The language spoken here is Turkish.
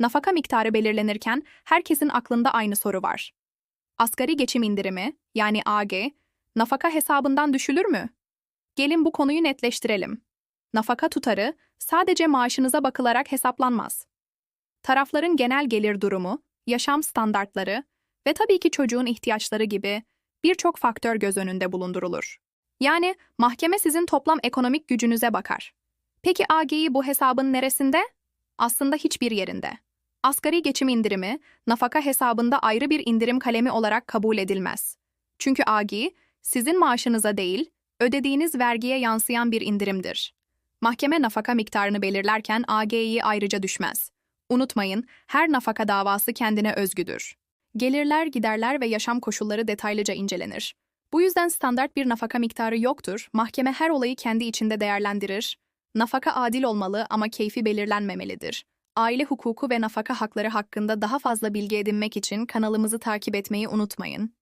Nafaka miktarı belirlenirken herkesin aklında aynı soru var. Asgari geçim indirimi, yani AG, nafaka hesabından düşülür mü? Gelin bu konuyu netleştirelim. Nafaka tutarı sadece maaşınıza bakılarak hesaplanmaz. Tarafların genel gelir durumu, yaşam standartları ve tabii ki çocuğun ihtiyaçları gibi birçok faktör göz önünde bulundurulur. Yani mahkeme sizin toplam ekonomik gücünüze bakar. Peki AG'yi bu hesabın neresinde? Aslında hiçbir yerinde. Asgari geçim indirimi, nafaka hesabında ayrı bir indirim kalemi olarak kabul edilmez. Çünkü AG, sizin maaşınıza değil, ödediğiniz vergiye yansıyan bir indirimdir. Mahkeme nafaka miktarını belirlerken AG'yi ayrıca düşmez. Unutmayın, her nafaka davası kendine özgüdür. Gelirler, giderler ve yaşam koşulları detaylıca incelenir. Bu yüzden standart bir nafaka miktarı yoktur, mahkeme her olayı kendi içinde değerlendirir. Nafaka adil olmalı ama keyfi belirlenmemelidir. Aile hukuku ve nafaka hakları hakkında daha fazla bilgi edinmek için kanalımızı takip etmeyi unutmayın.